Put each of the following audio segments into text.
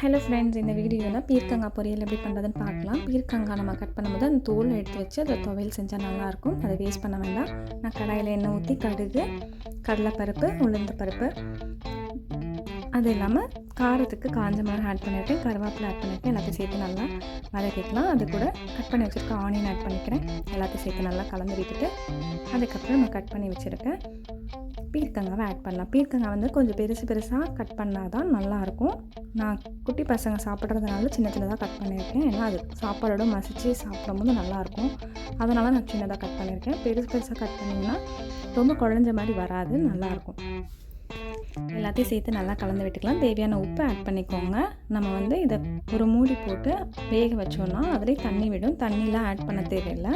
Hello friends இந்த வீடியோவில் பீர்க்கங்காய் பொரியல் எப்படி பண்ணுறதுன்னு பார்க்கலாம். பீர்க்கங்காய் நம்ம கட் பண்ணும்போது அந்த தோல் எடுத்து வச்சு அதை துவையல் செஞ்சால் நல்லாயிருக்கும். அதை வேஸ்ட் பண்ண வேண்டாம். நான் கடாயில் எண்ணெய் ஊற்றி கடுகு கடலைப்பருப்பு உளுந்த பருப்பு அது இல்லாமல் காரத்துக்கு காஞ்ச மிளகா ஆட் பண்ணியிருக்கேன் கருவேப்பிலை ஆட் பண்ணிவிட்டேன் எல்லாத்தையும் சேர்த்து நல்லா வதக்கிக்கலாம். அது கூட கட் பண்ணி வச்சுருக்க ஆனியன் ஆட் பண்ணிக்கிறேன். எல்லாத்தையும் சேர்த்து நல்லா கலந்து விட்டுட்டு அதுக்கப்புறம் நம்ம கட் பண்ணி வச்சுருக்கேன். பீர்க்கங்காவை ஆட் பண்ணலாம். பீர்க்கங்காய் வந்து கொஞ்சம் பெருசு பெருசாக கட் பண்ணால் தான் நல்லாயிருக்கும். நான் குட்டி பசங்க சாப்பிட்றதுனால சின்ன சின்னதாக கட் பண்ணியிருக்கேன். ஏன்னா அது சாப்பாடோட மசித்து சாப்பிடும்போது நல்லாயிருக்கும். அதனால் நான் சின்னதாக கட் பண்ணியிருக்கேன். பெருசு பெருசாக கட் பண்ணிங்கன்னா ரொம்ப குழஞ்ச மாதிரி வராது. நல்லாயிருக்கும். எல்லாத்தையும் சேர்த்து நல்லா கலந்து விட்டுக்கலாம். தேவையான உப்பு ஆட் பண்ணிக்கோங்க. நம்ம வந்து இதை ஒரு மூடி போட்டு வேக வச்சோன்னா அதிலே தண்ணி விடும். தண்ணிலாம் ஆட் பண்ண தேவையில்லை.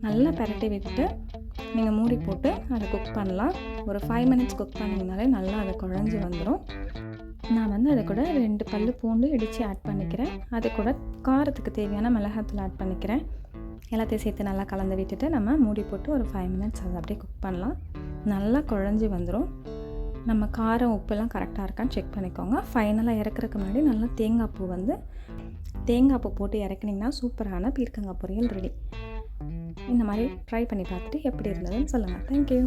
நல்லா பரட்டி விட்டுட்டு நீங்கள் மூடி போட்டு அதை குக் பண்ணலாம். ஒரு ஃபைவ் மினிட்ஸ் குக் பண்ணிங்கனாலே நல்லா அதை குழஞ்சி வந்துடும் நான் வந்து அதை கூட ரெண்டு பல் பூண்டு இடித்து ஆட் பண்ணிக்கிறேன். அது கூட காரத்துக்கு தேவையான மிளகாத்தூள் ஆட் பண்ணிக்கிறேன். எல்லாத்தையும் சேர்த்து நல்லா கலந்து விட்டுட்டு நம்ம மூடி போட்டு ஒரு ஃபைவ் மினிட்ஸ் அதை அப்படியே குக் பண்ணலாம். நல்லா குழஞ்சி வந்துடும் நம்ம காரம் உப்புலாம் கரெக்டாக இருக்கான்னு செக் பண்ணிக்கோங்க. ஃபைனலாக இறக்குறதுக்கு முன்னாடி நல்லா தேங்காய் பூ வந்து தேங்காய் பூ போட்டு இறக்குனிங்கன்னா சூப்பரான பீர்க்கங்காய் பொரியல் ரெடி இந்த மாதிரி ட்ரை பண்ணி பார்த்துட்டு எப்படி இருந்ததுன்னு சொல்லுங்கள் தேங்க்யூ